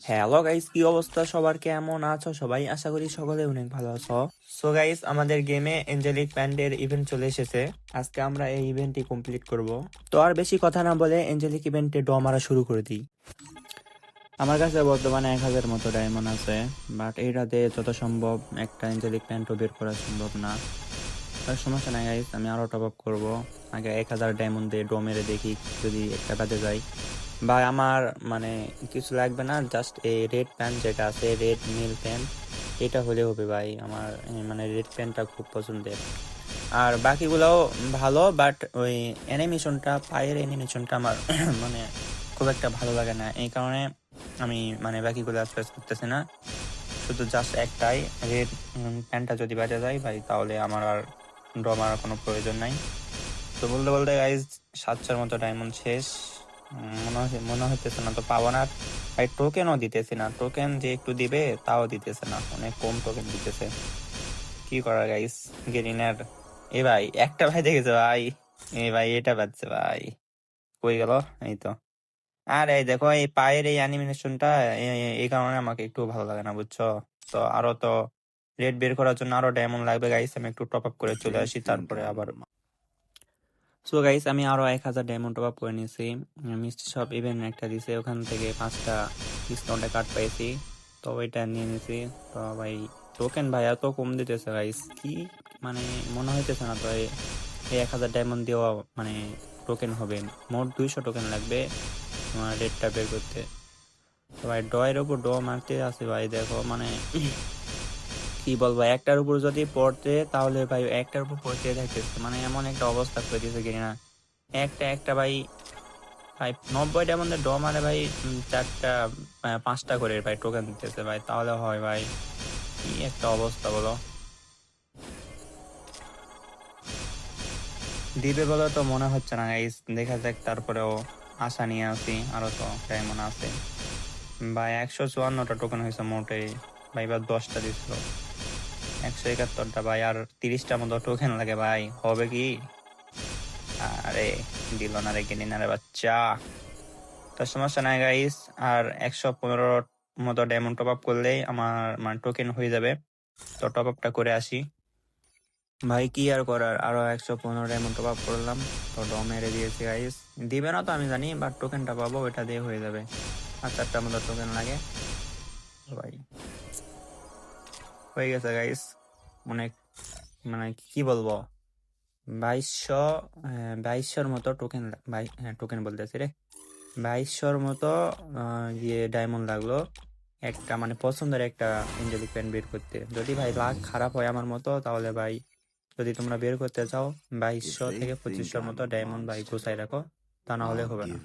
Hello guys কি অবস্থা? সবার কেমন আছো? সবাই আশা করি সকলে অনেক ভালো আছো। সো গাইস আমাদের গেমে এঞ্জেলিক ইভেন্ট চলে এসেছে। আজকে আমরা এই ইভেন্টটি কমপ্লিট করব। তো আর বেশি কথা না বলে এঞ্জেলিক ইভেন্টে মারা শুরু করে দিই। আমার কাছে বর্তমানে এক হাজার মতো ডায়মন্ড আছে বাট এইটাতে যত সম্ভব একটা এঞ্জেলিক প্যান্টও বের করা সম্ভব না। তার সমস্যা নাই গাইস আমি আরও টপ আপ করব। আগে এক হাজার ডায়মন্ড দিয়ে ডো মেরে দেখি যদি একটা কাজে যায়। বা আমার মানে কিছু লাগবে না জাস্ট এই রেড প্যান্ট যেটা আছে রেড নীল প্যান্ট এটা হলে হবে ভাই, আমার মানে রেড প্যান্টটা খুব পছন্দের। আর বাকিগুলোও ভালো বাট ওই অ্যানিমেশনটা পায়ের অ্যানিমেশনটা আমার মানে খুব একটা ভালো লাগে না, এই কারণে আমি মানে বাকিগুলো চয়েস করতেছি না। শুধু জাস্ট একটাই রেড প্যান্টটা যদি বাজা যায় ভাই, তাহলে আমার আর ড্র মারার কোনো প্রয়োজন নাই। তো বলতে বলতে গাইজ সাতশোর মতো ডায়মন্ড শেষ। মনে হইতেছে না। তো পাবো না। টোকেনও দিতেছে না। টোকেন যে একটু দিবে, তাও দিতেছে না। অনেক কম টোকেন দিতেছে। কি করার গাইস এ ভাই, একটা ভাই দেখেছে ভাই? এ ভাই, এটা বাজছে ভাই। কই গেল? এই তো। আর এই দেখো, এই পায়ের এই অ্যানিমেশনটা এই কারণে আমাকে একটু ভালো লাগে না, বুঝছ? তো আরও তো রেড বের করার জন্য আরও ডায়মন্ড লাগবে গাইস আমি একটু টপ আপ করে চলে আসি, তারপরে আবার সো গাইস আমি আরও এক হাজার ডায়মন্ড টপ আপ করে নিয়েছি। মিষ্টি শপ ইভেন্ট একটা দিছে, ওখান থেকে পাঁচটা ডিসকাউন্টে কার্ড পাইছি। তো ওইটা নিয়ে নিয়েছি তো ভাই টোকেন ভাই, এত কম দিতেছে গাইস কি মানে মনে হইতেছে না তো এই এক হাজার ডায়মন্ড দেওয়া মানে টোকেন হবে। মোট দুইশো টোকেন লাগবে আমার রেটটা বের করতে। তো ভাই, ডয়ের উপর ড মারতে আছে ভাই, দেখো মানে কি বলব, একটার উপর যদি পড়তে, তাহলে ভাই একটার উপর পড়তে থাকতেছে মানে এমন একটা অবস্থা করে দিয়েছে কিনা একটা একটা ভাই ভাই নব্বইটার মধ্যে ড মারে ভাই চারটা পাঁচটা করে ভাই টোকেন দিতেছে ভাই। তাহলে হয় ভাই, কি একটা অবস্থা বলো? দিবে বলে তো মনে হচ্ছে না গাইস দেখা যাক তারপরেও আশা নিয়ে আসি, আরও তো ডায়মন্ড আছে। ভাই একশো চুয়ান্নটা টোকেন হয়েছে মোটে ভাই, এবার দশটা দিছিল। একশো একাত্তরটা, ভাই, আর তিরিশটা মতো টোকেন লাগে, ভাই। হবে কি? আরে, দিল না রে কিনি না রে বাচ্চা। তো সমস্যা নাই গাইস আর একশো পনেরো মতো ডায়মন্ড টপ আপ করলেই আমার মানে টোকেন হয়ে যাবে। তো টপ আপটা করে আসি। ভাই, কি আর করার? আরও একশো পনেরো ডায়মন্ড টপ আপ করলাম। তো ড মেরে দিয়েছি গাইস দিবে না তো, আমি জানি বাট টোকেনটা পাবো, ওইটা দিয়ে হয়ে যাবে। আর চারটা মতো টোকেন লাগে। ভাই হয়ে গেছে গাইস অনেক মানে কি বলব? বাইশশো আহ, বাইশশোর মতো টোকেন হ্যাঁ টোকেন বলতেছি রে। বাইশশোর মতো ইয়ে ডায়মন্ড লাগল। একটা মানে পছন্দের একটা এঞ্জেলিক প্যান বের করতে। যদি ভাই লাখ খারাপ হয় আমার মতো তাহলে ভাই যদি তোমরা বের করতে চাও বাইশশো থেকে পঁচিশশোর মতো ডায়মন্ড ভাই গোছাই রাখো তা না হলে হবে না।